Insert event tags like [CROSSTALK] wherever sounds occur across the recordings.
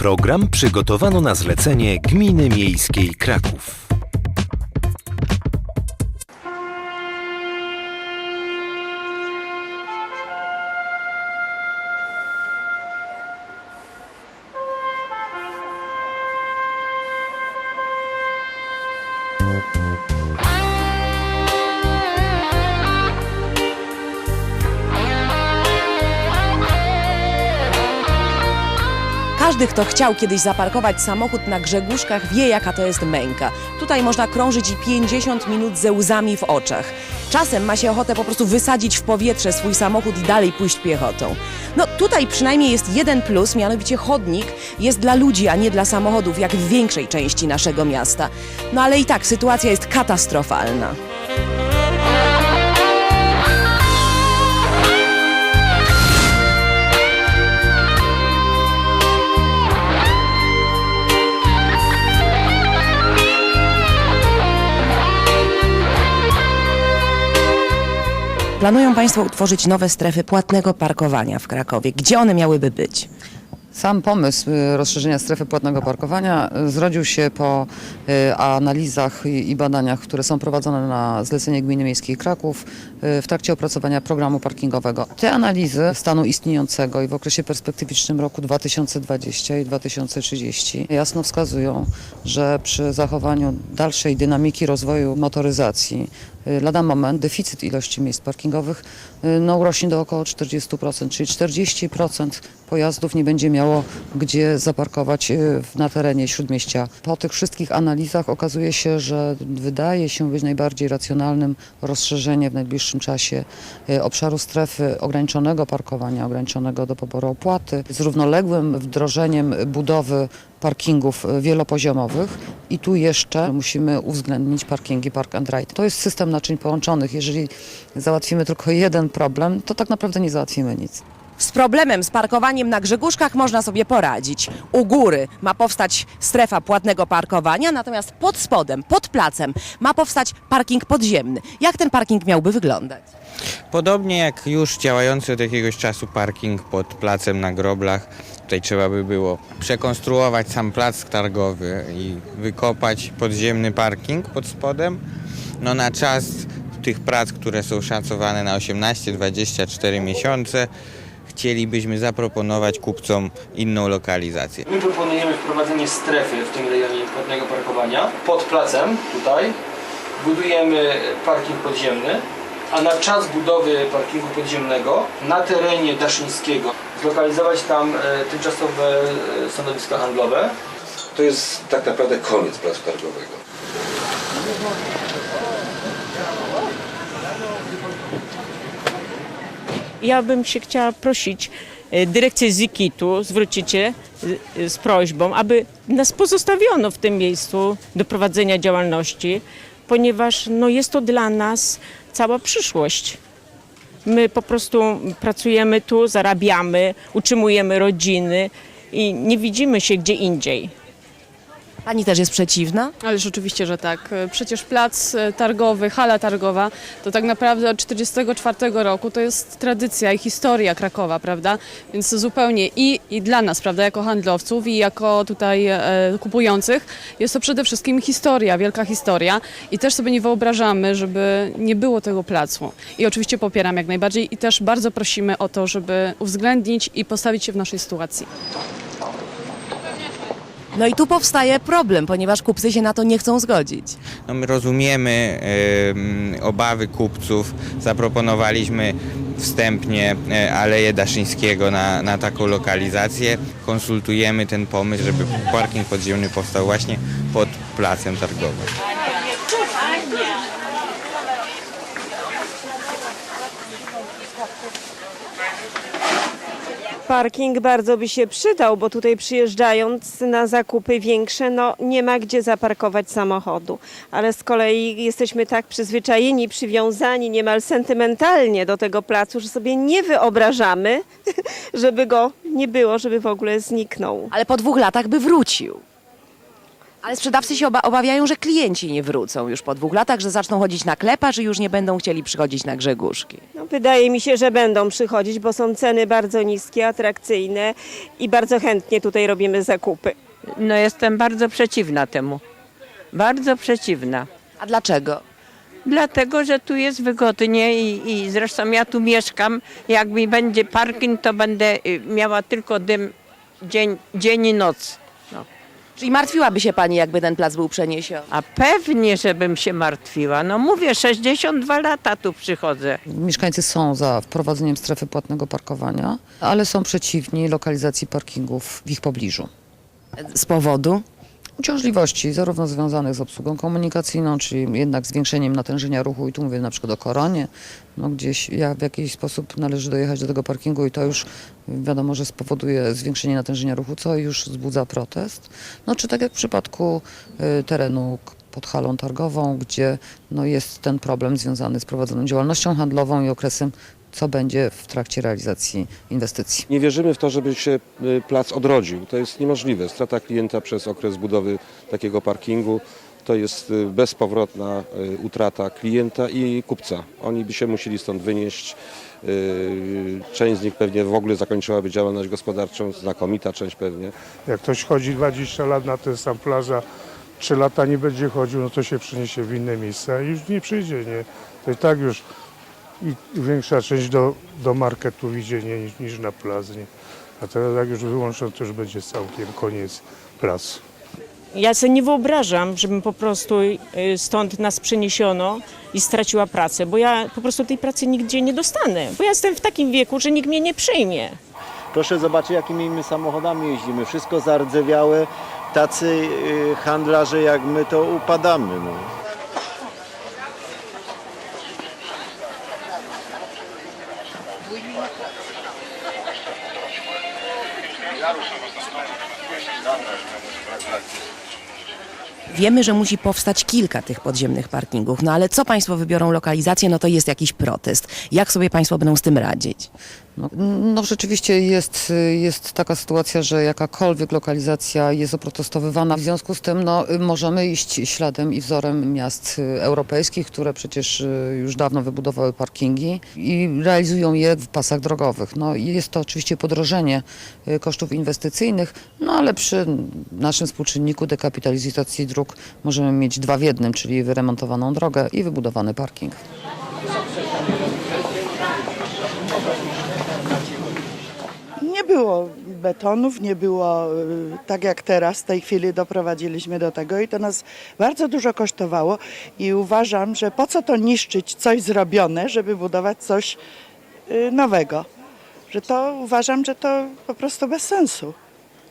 Program przygotowano na zlecenie Gminy Miejskiej Kraków. Każdy, kto chciał kiedyś zaparkować samochód na Grzegórzkach, wie, jaka to jest męka. Tutaj można krążyć i 50 minut ze łzami w oczach. Czasem ma się ochotę po prostu wysadzić w powietrze swój samochód i dalej pójść piechotą. No tutaj przynajmniej jest jeden plus, mianowicie chodnik jest dla ludzi, a nie dla samochodów, jak w większej części naszego miasta. No ale i tak sytuacja jest katastrofalna. Planują Państwo utworzyć nowe strefy płatnego parkowania w Krakowie. Gdzie one miałyby być? Sam pomysł y, rozszerzenia strefy płatnego parkowania y, zrodził się po y, analizach i badaniach, które są prowadzone na zlecenie Gminy Miejskiej Kraków w trakcie opracowania programu parkingowego. Te analizy stanu istniejącego i w okresie perspektywicznym roku 2020 i 2030 jasno wskazują, że przy zachowaniu dalszej dynamiki rozwoju motoryzacji lada moment deficyt ilości miejsc parkingowych y, no, urośnie do około 40%, czyli 40% pojazdów nie będzie miało gdzie zaparkować y, na terenie śródmieścia. Po tych wszystkich analizach okazuje się, że wydaje się być najbardziej racjonalnym rozszerzenie w najbliższym czasie y, obszaru strefy ograniczonego parkowania, ograniczonego do poboru opłaty, z równoległym wdrożeniem budowy parkingów y, wielopoziomowych i tu jeszcze musimy uwzględnić parkingi park and ride. To jest system naczyń połączonych. Jeżeli załatwimy tylko jeden problem, to tak naprawdę nie załatwimy nic. Z problemem z parkowaniem na Grzegórzkach można sobie poradzić. U góry ma powstać strefa płatnego parkowania, natomiast pod spodem, pod placem ma powstać parking podziemny. Jak ten parking miałby wyglądać? Podobnie jak już działający od jakiegoś czasu parking pod placem na groblach, tutaj trzeba by było przekonstruować sam plac targowy i wykopać podziemny parking pod spodem. No na czas tych prac, które są szacowane na 18-24 miesiące, chcielibyśmy zaproponować kupcom inną lokalizację. My proponujemy wprowadzenie strefy w tym rejonie płatnego parkowania pod placem tutaj. Budujemy parking podziemny, a na czas budowy parkingu podziemnego na terenie Daszyńskiego zlokalizować tam e, tymczasowe e, stanowiska handlowe. To jest tak naprawdę koniec placu targowego. Ja bym się chciała prosić e, dyrekcję Zikitu, zwrócić się e, z prośbą, aby nas pozostawiono w tym miejscu do prowadzenia działalności, ponieważ no, jest to dla nas cała przyszłość. My po prostu pracujemy tu, zarabiamy, utrzymujemy rodziny i nie widzimy się gdzie indziej. Pani też jest przeciwna? Ależ oczywiście, że tak. Przecież plac e, targowy, hala targowa to tak naprawdę od 1944 roku to jest tradycja i historia Krakowa, prawda? Więc zupełnie i, i dla nas, prawda, jako handlowców i jako tutaj e, kupujących jest to przede wszystkim historia, wielka historia i też sobie nie wyobrażamy, żeby nie było tego placu. I oczywiście popieram jak najbardziej i też bardzo prosimy o to, żeby uwzględnić i postawić się w naszej sytuacji. No i tu powstaje problem, ponieważ kupcy się na to nie chcą zgodzić. No my rozumiemy em, obawy kupców. Zaproponowaliśmy wstępnie e, Aleję Daszyńskiego na, na taką lokalizację. Konsultujemy ten pomysł, żeby parking podziemny powstał właśnie pod placem targowym. Parking bardzo by się przydał, bo tutaj przyjeżdżając na zakupy większe, no nie ma gdzie zaparkować samochodu. Ale z kolei jesteśmy tak przyzwyczajeni, przywiązani niemal sentymentalnie do tego placu, że sobie nie wyobrażamy, [LAUGHS] żeby go nie było, żeby w ogóle zniknął. Ale po dwóch latach by wrócił. Ale sprzedawcy się oba obawiają, że klienci nie wrócą już po dwóch latach, że zaczną chodzić na klepa, że już nie będą chcieli przychodzić na Grzegórzki. No, wydaje mi się, że będą przychodzić, bo są ceny bardzo niskie, atrakcyjne i bardzo chętnie tutaj robimy zakupy. No jestem bardzo przeciwna temu. Bardzo przeciwna. A dlaczego? Dlatego, że tu jest wygodnie i, i zresztą ja tu mieszkam. Jak mi będzie parking, to będę y, miała tylko dym dzień, dzień i noc. Czyli martwiłaby się pani, jakby ten plac był przeniesiony? A pewnie, żebym się martwiła. No mówię, 62 lata tu przychodzę. Mieszkańcy są za wprowadzeniem strefy płatnego parkowania, ale są przeciwni lokalizacji parkingów w ich pobliżu. Z powodu? Uciążliwości, zarówno związanych z obsługą komunikacyjną, czyli jednak zwiększeniem natężenia ruchu, i tu mówię na przykład o koronie, no gdzieś ja w jakiś sposób należy dojechać do tego parkingu i to już wiadomo, że spowoduje zwiększenie natężenia ruchu, co już wzbudza protest. No czy tak jak w przypadku y, terenu pod halą targową, gdzie no, jest ten problem związany z prowadzoną działalnością handlową i okresem, co będzie w trakcie realizacji inwestycji. Nie wierzymy w to, żeby się y, plac odrodził. To jest niemożliwe. Strata klienta przez okres budowy takiego parkingu to jest y, bezpowrotna y, utrata klienta i kupca. Oni by się musieli stąd wynieść. Część z nich pewnie w ogóle zakończyłaby działalność gospodarczą, znakomita część pewnie. Jak ktoś chodzi 20 lat na ten sam plaża, 3 lata nie będzie chodził, no to się przeniesie w inne miejsca i już nie przyjdzie, nie? To i tak już i większa część do, do marketu idzie nie, niż, niż na plac, nie? A teraz jak już wyłączą, to już będzie całkiem koniec placu. Ja sobie nie wyobrażam, żebym po prostu y, stąd nas przeniesiono i straciła pracę, bo ja po prostu tej pracy nigdzie nie dostanę, bo ja jestem w takim wieku, że nikt mnie nie przyjmie. Proszę zobaczyć, jakimi my samochodami jeździmy. Wszystko zardzewiałe. Tacy y, handlarze jak my to upadamy. No. Dobra, muszę wracać. Wiemy, że musi powstać kilka tych podziemnych parkingów, no ale co państwo wybiorą lokalizację, no to jest jakiś protest. Jak sobie państwo będą z tym radzić? No, no rzeczywiście jest, jest taka sytuacja, że jakakolwiek lokalizacja jest oprotestowywana. W związku z tym no, możemy iść śladem i wzorem miast europejskich, które przecież y, już dawno wybudowały parkingi i realizują je w pasach drogowych. No, jest to oczywiście podrożenie y, kosztów inwestycyjnych, no ale przy naszym współczynniku dekapitalizacji dróg możemy mieć dwa w jednym, czyli wyremontowaną drogę i wybudowany parking. Nie było betonów, nie było y, tak jak teraz. W tej chwili doprowadziliśmy do tego i to nas bardzo dużo kosztowało i uważam, że po co to niszczyć coś zrobione, żeby budować coś y, nowego. Że to uważam, że to po prostu bez sensu.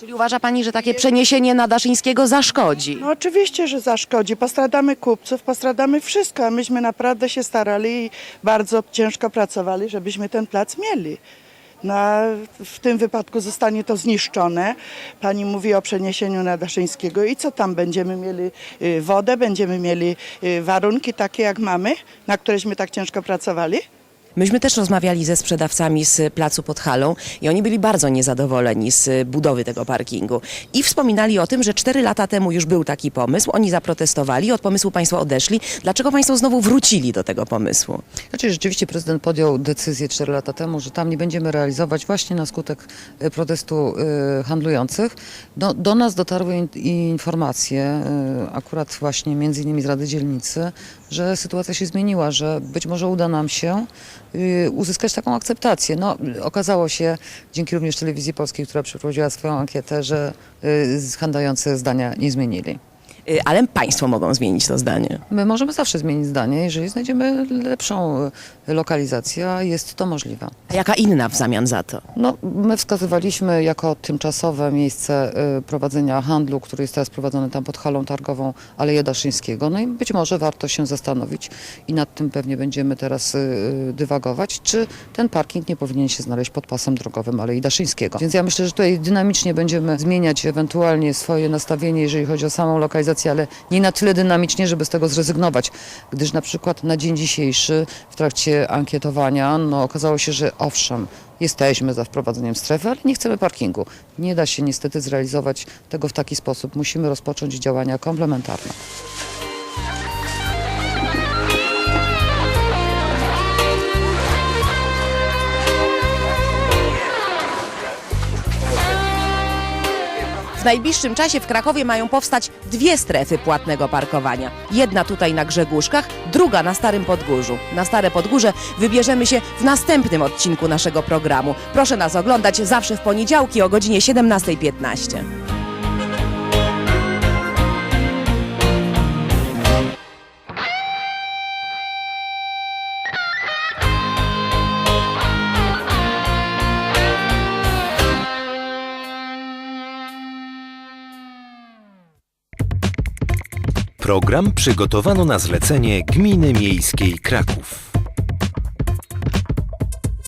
Czyli uważa pani, że takie przeniesienie na Daszyńskiego zaszkodzi? No oczywiście, że zaszkodzi. Postradamy kupców, postradamy wszystko, a myśmy naprawdę się starali i bardzo ciężko pracowali, żebyśmy ten plac mieli. No, w tym wypadku zostanie to zniszczone. Pani mówi o przeniesieniu na Daszyńskiego i co tam będziemy mieli y, wodę, będziemy mieli y, warunki takie jak mamy, na któreśmy tak ciężko pracowali. Myśmy też rozmawiali ze sprzedawcami z placu pod halą i oni byli bardzo niezadowoleni z budowy tego parkingu. I wspominali o tym, że cztery lata temu już był taki pomysł, oni zaprotestowali, od pomysłu państwo odeszli. Dlaczego państwo znowu wrócili do tego pomysłu? Znaczy rzeczywiście prezydent podjął decyzję 4 lata temu, że tam nie będziemy realizować właśnie na skutek e, protestu e, handlujących. Do, do nas dotarły in, informacje, e, akurat właśnie między innymi z Rady Dzielnicy, że sytuacja się zmieniła, że być może uda nam się uzyskać taką akceptację. No, okazało się, dzięki również Telewizji Polskiej, która przeprowadziła swoją ankietę, że e, handlujący zdania nie zmienili. Y, Ale państwo mogą zmienić to zdanie. My możemy zawsze zmienić zdanie, jeżeli znajdziemy lepszą lokalizację, a jest to możliwe. A jaka inna w zamian za to? No, my wskazywaliśmy jako tymczasowe miejsce y, prowadzenia handlu, który jest teraz prowadzony tam pod halą targową Aleje Daszyńskiego. No i być może warto się zastanowić i nad tym pewnie będziemy teraz y, dywagować, czy ten parking nie powinien się znaleźć pod pasem drogowym Alei Daszyńskiego. Więc ja myślę, że tutaj dynamicznie będziemy zmieniać ewentualnie swoje nastawienie, jeżeli chodzi o samą lokalizację ale nie na tyle dynamicznie, żeby z tego zrezygnować, gdyż na przykład na dzień dzisiejszy w trakcie ankietowania no, okazało się, że owszem, jesteśmy za wprowadzeniem strefy, ale nie chcemy parkingu. Nie da się niestety zrealizować tego w taki sposób. Musimy rozpocząć działania komplementarne. W najbliższym czasie w Krakowie mają powstać dwie strefy płatnego parkowania. Jedna tutaj na Grzegórzkach, druga na Starym Podgórzu. Na Stare Podgórze wybierzemy się w następnym odcinku naszego programu. Proszę nas oglądać zawsze w poniedziałki o godzinie 17.15. Program przygotowano na zlecenie Gminy Miejskiej Kraków.